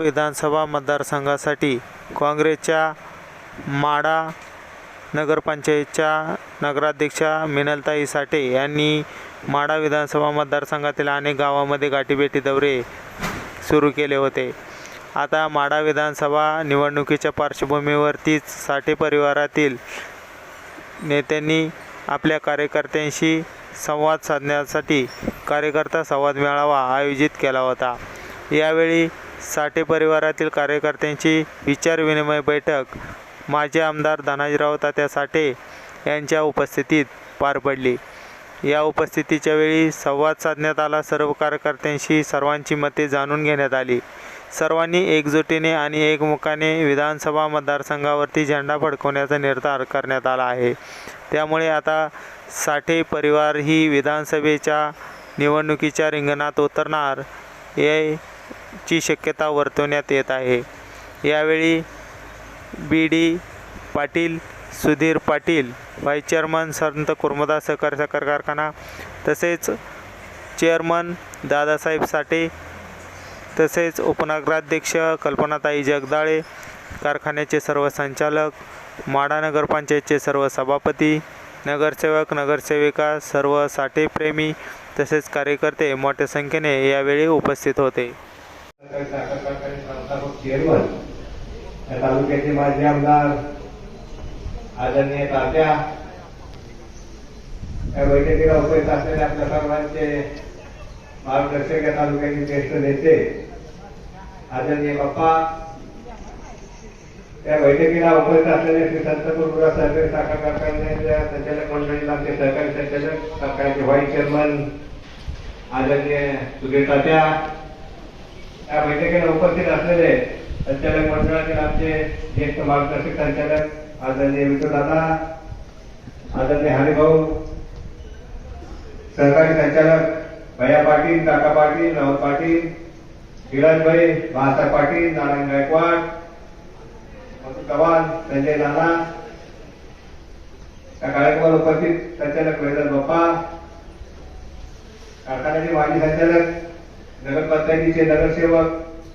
विधानसभा मतदारसंघासाठी काँग्रेसच्या माडा नगरपंचायतच्या नगराध्यक्षा मिनलताई साठे यांनी माडा विधानसभा मतदारसंघातील अनेक गावामध्ये गाठीभेटी दौरे सुरू केले होते. आता माडा विधानसभा निवडणुकीच्या पार्श्वभूमीवरतीच साठे परिवारातील नेत्यांनी आपल्या कार्यकर्त्यांशी संवाद साधण्यासाठी कार्यकर्ता संवाद मेळावा आयोजित केला होता. यावेळी साठे परिवारातील कार्यकर्त्यांची विचारविनिमय बैठक माजी आमदार धनाजीराव तात्या साठे यांच्या उपस्थितीत पार पडली. या उपस्थितीच्या वेळी संवाद साधण्यात आला सर्व कार्यकर्त्यांशी सर्वांची मते जाणून घेण्यात आली. सर्वांनी एकजुटीने आणि एकमुखाने विधानसभा मतदारसंघावरती झेंडा फडकवण्याचा निर्धार करण्यात आला आहे. त्यामुळे आता साठे परिवार ही विधानसभेच्या निवडणुकीच्या रिंगणात उतरणार ची शक्यता वर्तवण्यात येत आहे. यावेळी B D Patil Sudhir Patil vice chairman Sant Kurmdas सहकार साखर कारखाना तसेच चेअरमन दादासाहेब साठे तसेच उपनगराध्यक्ष कल्पनाताई जगदाळे कारखान्याचे सर्व संचालक माडा नगरपंचायतचे सर्व सभापती नगरसेवक नगरसेविका सर्व साठेप्रेमी तसेच कार्यकर्ते मोठ्या संख्येने यावेळी उपस्थित होते. साखर कारखाने संस्थापक चेअरमन या तालुक्याचे माजी आमदार आदरणीय तात्या या बैठकीला उपस्थित असलेल्या आपल्या सर्वांचे मार्गदर्शक या तालुक्याचे ज्येष्ठ नेते आदरणीय बाप्पा या बैठकीला उपस्थित असलेले श्री संतपूर सहकारी साखर कारखान्याच्या संचालक मंडळीला आमचे सहकारी संचालक कारखान्याचे व्हाईस चेअरमन आदरणीय सुधीर तात्या या बैठकीला उपस्थित असलेले संचालक मंडळातील आमचे ज्येष्ठ मार्गदर्शक संचालक आदरणीय विठ्ठलदादा आदरणीय हरिभाऊ सहकारी संचालक भैया पाटील काका पाटील राहुल पाटील विराजभाई बाळासाहेब पाटील नारायण गायकवाड मधु चव्हाण संजय नाना या कार्यक्रमाला उपस्थित संचालक वेदन बाप्पा कारखान्याचे माजी संचालक नगरपंचायतीचे नगरसेवक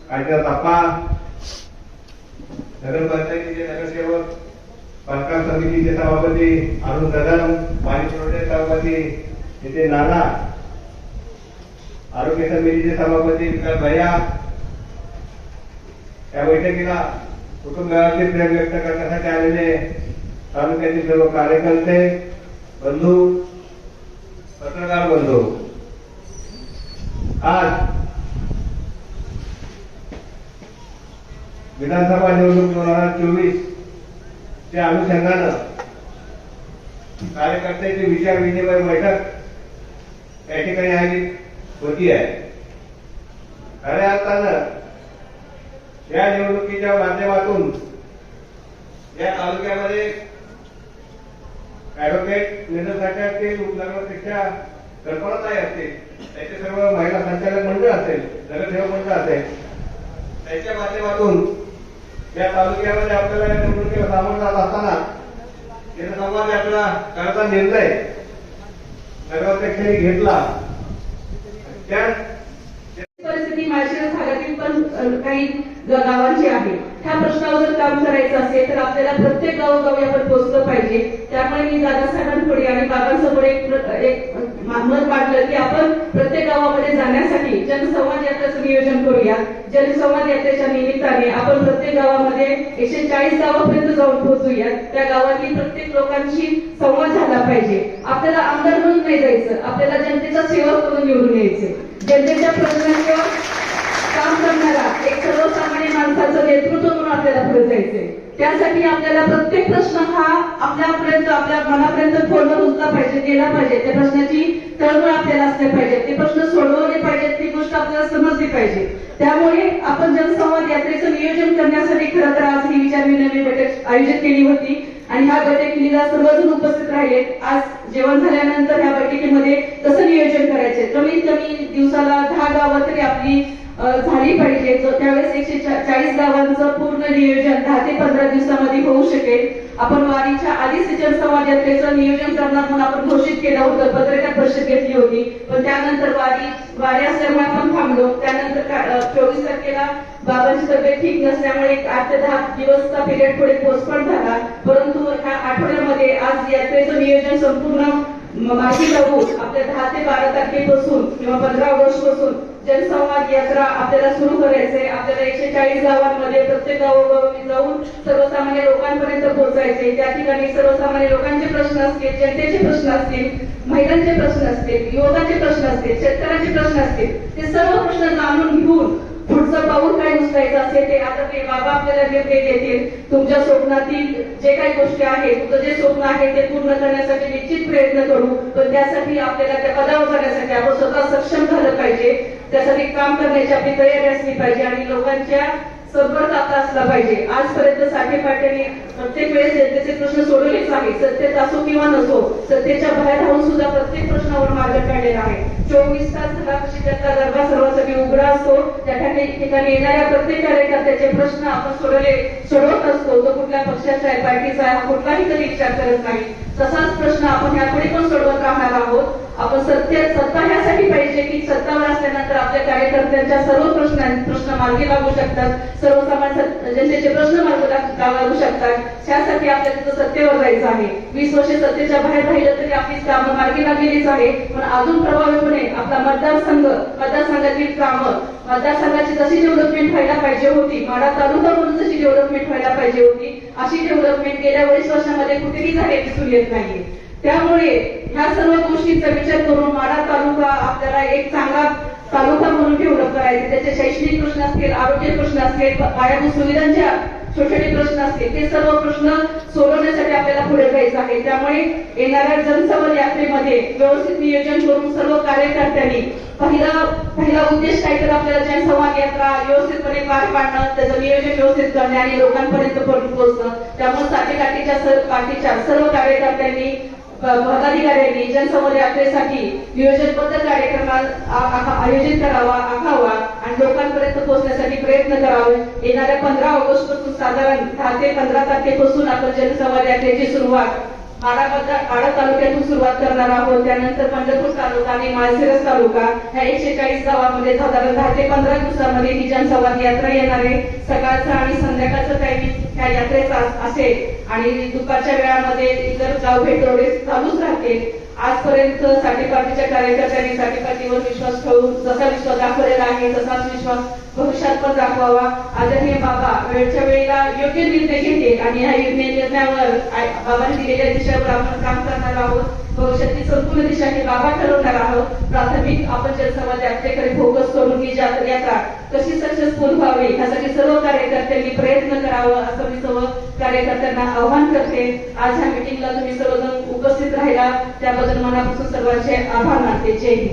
काशीनाथ ताप्पा नगरपंचायतीचे नगरसेवक बांधकाम समितीचे सभापती अरुण कदम पाणी पुरवठे सभापती येथे नाना आरोग्य समितीचे सभापती विकास भैया. या बैठकीला कुटुंबाचे प्रेम व्यक्त करण्यासाठी आलेले तालुक्यातील सर्व कार्यकर्ते बंधू पत्रकार बंधू आज विधानसभा निवडणूक दोन हजार चोवीस त्या अनुषंगानं कार्यकर्त्यांची विचार विनिमय बैठक या ठिकाणी आली होती आहे. खऱ्या अर्थानं या निवडणुकीच्या माध्यमातून या तालुक्यामध्ये ऍडव्होकेट निधनसाठी असतील उपनगराध्यक्षा कल्पनाताई असतील त्याचे सर्व महिला संचालक मंडळ असेल नगरसेवक मंडळ असेल त्याच्या माध्यमातून या तालुक्यामध्ये आपल्याला या निवडणुकीला सामोरं जात असताना जनसंवाद आपला करायचा निर्णय नगराध्यक्षांनी घेतला. त्या परिस्थिती माळशिरस भागातील पण काही गावांची आहे. ह्या प्रश्नावर जर काम करायचं असेल तर आपल्याला प्रत्येक गावोगावी आपण पोहोचलं पाहिजे. त्यामुळे मी दादासाहेबांपुढे आणि बाबांसमोर एक एक मा- वाटलं की आपण प्रत्येक गावामध्ये जाण्यासाठी जनसंवाद यात्रेचं नियोजन करूया. जनसंवाद यात्रेच्या निमित्ताने आपण प्रत्येक गावामध्ये एकशे चाळीस गावापर्यंत जाऊन पोहोचूया. त्या गावातील प्रत्येक लोकांशी संवाद झाला पाहिजे. आपल्याला आमदार म्हणून नाही जायचं. आपल्याला जनतेचा सेवक म्हणून निवडून यायचे. जनतेच्या प्रश्नांवर काम करणारा एक सर्वसामान्य माणसाचं नेतृत्व म्हणून आपल्याला पुढे जायचंय. त्यासाठी आपल्याला प्रत्येक प्रश्न हा आपल्यापर्यंत आपल्या मनापर्यंत खोलवर उचला पाहिजे गेला पाहिजे. त्या प्रश्नाची तळमळ आपल्याला असली पाहिजे. ते प्रश्न सोडवले पाहिजेत ती गोष्ट आपल्याला समजली पाहिजे. त्यामुळे आपण जनसंवाद यात्रेचं नियोजन करण्यासाठी खरं तर आज ही विचार विनिमय बैठक आयोजित केली होती. आणि ह्या बैठकीला सर्वजण उपस्थित राहिले. आज जेवण झाल्यानंतर ह्या बैठकीमध्ये कसं नियोजन करायचे कमीत कमी दिवसाला दहा गावं तरी आपली झाली पाहिजे. त्यावेळेस एकशे चाळीस गावांचं पूर्ण नियोजन दहा ते पंधरा दिवसामध्ये होऊ शकेल. आपण वारीच्या आधीच जनसंवाद यात्रेचं नियोजन करणार म्हणून आपण घोषित केलं होतं. पत्रकार परिषद घेतली होती. पण त्यानंतर वारी वारी असल्यामुळे आपण थांबलो. त्यानंतर चोवीस तारखेला बाबांची तब्येत ठीक नसल्यामुळे एक आठ ते दहा दिवसचा पिरियड पुढे पोस्टपोन झाला. परंतु ह्या आठवड्यामध्ये आज यात्रेचं नियोजन संपूर्ण माहिती मागे लावून आपल्या दहा ते बारा तारखेपासून किंवा पंधरा ऑगस्टपासून जनसंवाद यात्रा आपल्याला सुरू करायचे आपल्याला एकशे चाळीस गावांमध्ये प्रत्येक गावोगावी जाऊन सर्वसामान्य लोकांपर्यंत पोहोचायचे त्या ठिकाणी सर्वसामान्य लोकांचे प्रश्न असतील जनतेचे प्रश्न असतील महिलांचे प्रश्न असतील युवकांचे प्रश्न असतील शेतकऱ्यांचे प्रश्न असतील ते सर्व प्रश्न जाणून घेऊन पुढचं पाऊल काय उचलायचं असेल ते आता ते बाबा आपल्याला निर्णय देतील. तुमच्या स्वप्नातील जे काही गोष्टी आहेत तुझं जे स्वप्न आहे ते पूर्ण करण्यासाठी निश्चित प्रयत्न करू. पण त्यासाठी आपल्याला त्या पदावर जाण्यासाठी आपण स्वतः सक्षम झालं पाहिजे. त्यासाठी काम करण्याची आपली तयारी असली पाहिजे आणि लोकांच्या संपर्क आता असला पाहिजे. आजपर्यंत साठे पाट्याने प्रत्येक वेळेस जनतेचे प्रश्न सोडवलेच आहे सत्तेत असो किंवा नसो सत्तेच्या बाहेर राहून सुद्धा प्रत्येक प्रश्नावर मार्ग काढलेला आहे. चोवीस तास झाला कशी जनता दरबार सर्वांसाठी उघडा असतो. त्या ठिकाणी येणाऱ्या प्रत्येक कार्यकर्त्याचे प्रश्न आपण सोडवले सोडवत असतो. तो कुठल्या पक्षाचा आहे पार्टीचा आहे कुठलाही कधी विचार करत नाही. तसाच प्रश्न आपण यापुढे पण सोडवत सत्य सत्ता ह्यासाठी पाहिजे की सत्तावर असल्यानंतर आपल्या कार्यकर्त्यांच्या सर्व प्रश्न प्रश्न मार्गी लागू शकतात. सर्वसामान्य जनतेचे म्हणजे प्रश्न मार्ग लागू शकतात. त्यासाठी आपल्याला तिथं सत्तेवर जायचं आहे. वीस वर्ष सत्तेच्या बाहेर राहिलं तरी आपली कामं मार्गी लागलेलीच आहे. पण अजून प्रभावीपणे आपला मतदारसंघ मतदारसंघातील कामं मतदारसंघाची जशी डेव्हलपमेंट व्हायला पाहिजे होती माडा तालुका म्हणून जशी डेव्हलपमेंट व्हायला पाहिजे होती अशी डेव्हलपमेंट गेल्या वीस वर्षामध्ये कुठेही झाले दिसून येत नाहीये. त्यामुळे ह्या सर्व गोष्टींचा विचार करून माडा तालुका आपल्याला एक चांगला तालुका म्हणून डेव्हलप करायचे त्याचे शैक्षणिक प्रश्न असतील आरोग्य प्रश्न असतील पायाभूत सुविधांच्या छोटे छोटे प्रश्न असतील ते सर्व प्रश्न सोडवण्यासाठी आपल्याला पुढे जायचं आहे. त्यामुळे येणाऱ्या जनसंवाद यात्रेमध्ये व्यवस्थित नियोजन करून सर्व कार्यकर्त्यांनी पहिला पहिला उद्देश काय तर आपल्याला जनसंवाद यात्रा व्यवस्थितपणे पार पाडणं त्याचं नियोजन व्यवस्थित करणे आणि लोकांपर्यंत पोहोचणं. त्यामुळे साठेकाठीच्या काठीच्या पार्टीच्या सर्व कार्यकर्त्यांनी पदाधिकाऱ्यांनी जनसमोर यात्रेसाठी नियोजनबद्ध कार्यक्रम आयोजित करावा आखावा आणि लोकांपर्यंत पोहोचण्यासाठी प्रयत्न करावे. येणाऱ्या पंधरा ऑगस्टपासून साधारण दहा ते पंधरा तारखेपासून आपण जनसंवाद यात्रेची सुरुवात आडा तालुक्यातून सुरुवात करणार आहोत. त्यानंतर पंढरपूर तालुका आणि माळशिरस तालुका ह्या एकशे चाळीस गावामध्ये साधारण दहा ते पंधरा दिवसामध्ये ही जनसंवाद यात्रा येणार आहे. सकाळचं आणि संध्याकाळचं टायमिंग ह्या यात्रेचा असेल आणि दुपारच्या वेळामध्ये इतर गाव भेट चालूच राहतील. आजपर्यंत साठेपाटीच्या कार्यकर्त्यांनी साठेपाटीवर विश्वास ठेवून जसा विश्वास दाखवलेला आहे तसाच विश्वास भविष्यात पण दाखवावा. आदरणीय बाबा वेळच्या वेळेला योग्य निर्णय घेतील आणि ह्या निर्णयावर बाबांनी दिलेल्या दिशेवर आपण काम करणार आहोत. भविष्यातील संपूर्ण दिशा हे बाबा ठरवणार आहोत. प्राथमिक आपण जनसमाज यात्रेकडे भोग यात्रा कशी सक्सेसफुल व्हावी यासाठी सर्व कार्यकर्त्यांनी प्रयत्न करावा असं मी सर्व कार्यकर्त्यांना आव्हान करते. आज ह्या मिटिंगला तुम्ही सर्वजण उपस्थित राहिला. त्याबद्दल मनापासून सर्वांचे आभार मानते. जय हिंद.